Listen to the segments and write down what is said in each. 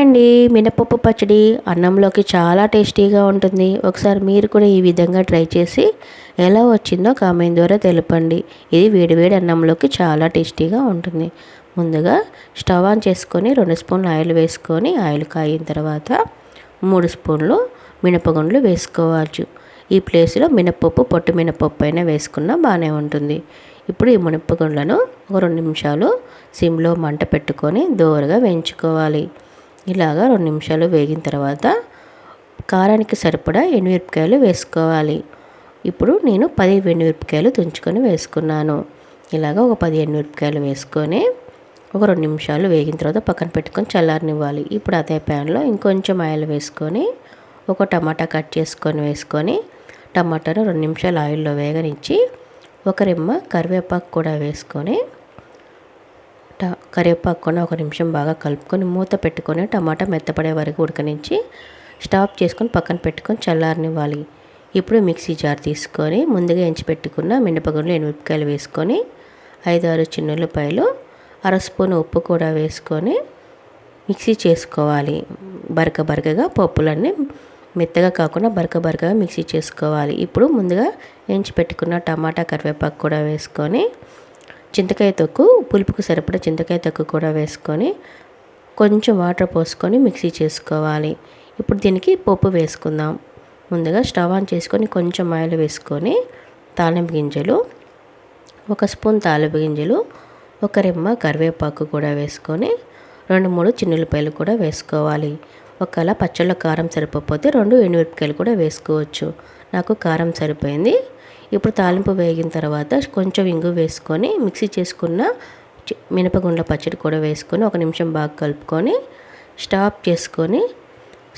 అండి. మినపప్పు పచ్చడి అన్నంలోకి చాలా టేస్టీగా ఉంటుంది. ఒకసారి మీరు కూడా ఈ విధంగా ట్రై చేసి ఎలా వచ్చిందో కామెంట్ ద్వారా తెలపండి. ఇది వేడివేడి అన్నంలోకి చాలా టేస్టీగా ఉంటుంది. ముందుగా స్టవ్ ఆన్ చేసుకొని రెండు స్పూన్లు ఆయిల్ వేసుకొని ఆయిల్ కాయిన తర్వాత మూడు స్పూన్లు మినపగుండ్లు వేసుకోవచ్చు. ఈ ప్లేస్లో మినపప్పు పొట్టు మినపప్పు అయినా వేసుకున్నా బాగానే ఉంటుంది. ఇప్పుడు ఈ మినపగుండ్లను ఒక రెండు నిమిషాలు సిమ్లో మంట పెట్టుకొని దోరగా వేయించుకోవాలి. ఇలాగా రెండు నిమిషాలు వేగిన తర్వాత కారానికి సరిపడా ఎండుమిరపకాయలు వేసుకోవాలి. ఇప్పుడు నేను పది ఎండుమిరపకాయలు తుంచుకొని వేసుకున్నాను. ఇలాగ ఒక పది ఎండుమిరపకాయలు వేసుకొని ఒక రెండు నిమిషాలు వేగిన తర్వాత పక్కన పెట్టుకొని చల్లారనివ్వాలి. ఇప్పుడు అదే ప్యాన్లో ఇంకొంచెం ఆయిల్ వేసుకొని ఒక టమాటా కట్ చేసుకొని వేసుకొని టమాటాను రెండు నిమిషాలు ఆయిల్లో వేగనిచ్చి ఒక రెమ్మ కరివేపాకు కూడా వేసుకొని కరివేపాకును ఒక నిమిషం బాగా కలుపుకొని మూత పెట్టుకొని టమాటా మెత్తపడే వరకు ఉడకనించి స్టాప్ చేసుకొని పక్కన పెట్టుకొని చల్లారనివ్వాలి. ఇప్పుడు మిక్సీ జార్ తీసుకొని ముందుగా ఎంచి పెట్టుకున్న మినపగుండ్లు ఎనిమిరపకాయలు వేసుకొని ఐదు ఆరు చిన్నులపాయలు అర స్పూన్ ఉప్పు కూడా వేసుకొని మిక్సీ చేసుకోవాలి. బరక బరకగా పప్పులన్నీ మెత్తగా కాకుండా బరక బరకగా మిక్సీ చేసుకోవాలి. ఇప్పుడు ముందుగా ఎంచి పెట్టుకున్న టమాటా కరివేపాకు కూడా వేసుకొని చింతకాయ తొక్కు పులుపుకు సరిపడ చింతకాయ తొక్కు కూడా వేసుకొని కొంచెం వాటర్ పోసుకొని మిక్సీ చేసుకోవాలి. ఇప్పుడు దీనికి పప్పు వేసుకుందాం. ముందుగా స్టవ్ ఆన్ చేసుకొని కొంచెం ఆయిల్ వేసుకొని తాలింపు గింజలు ఒక స్పూన్ తాలింపు గింజలు ఒక రెమ్మ కరివేపాకు కూడా వేసుకొని రెండు మూడు చిన్నులపాయలు కూడా వేసుకోవాలి. ఒకవేళ పచ్చళ్ళ కారం సరిపోతే రెండు ఎండుమిరపకాయలు కూడా వేసుకోవచ్చు. నాకు కారం సరిపోయింది. ఇప్పుడు తాలింపు వేగిన తర్వాత కొంచెం ఇంగు వేసుకొని మిక్సీ చేసుకున్న మినపగుండ్ల పచ్చడి కూడా వేసుకొని ఒక నిమిషం బాగా కలుపుకొని స్టాప్ చేసుకొని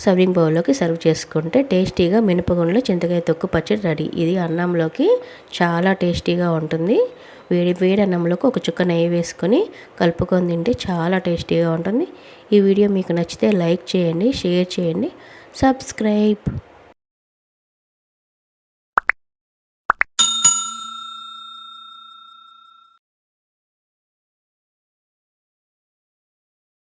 సర్వింగ్ బౌల్లోకి సర్వ్ చేసుకుంటే టేస్టీగా మినపగుండ్ల చింతకాయ తొక్కు పచ్చడి రెడీ. ఇది అన్నంలోకి చాలా టేస్టీగా ఉంటుంది. వేడి వేడి అన్నంలోకి ఒక చుక్క నెయ్యి వేసుకొని కలుపుకొని తింటే చాలా టేస్టీగా ఉంటుంది. ఈ వీడియో మీకు నచ్చితే లైక్ చేయండి షేర్ చేయండి సబ్స్క్రైబ్.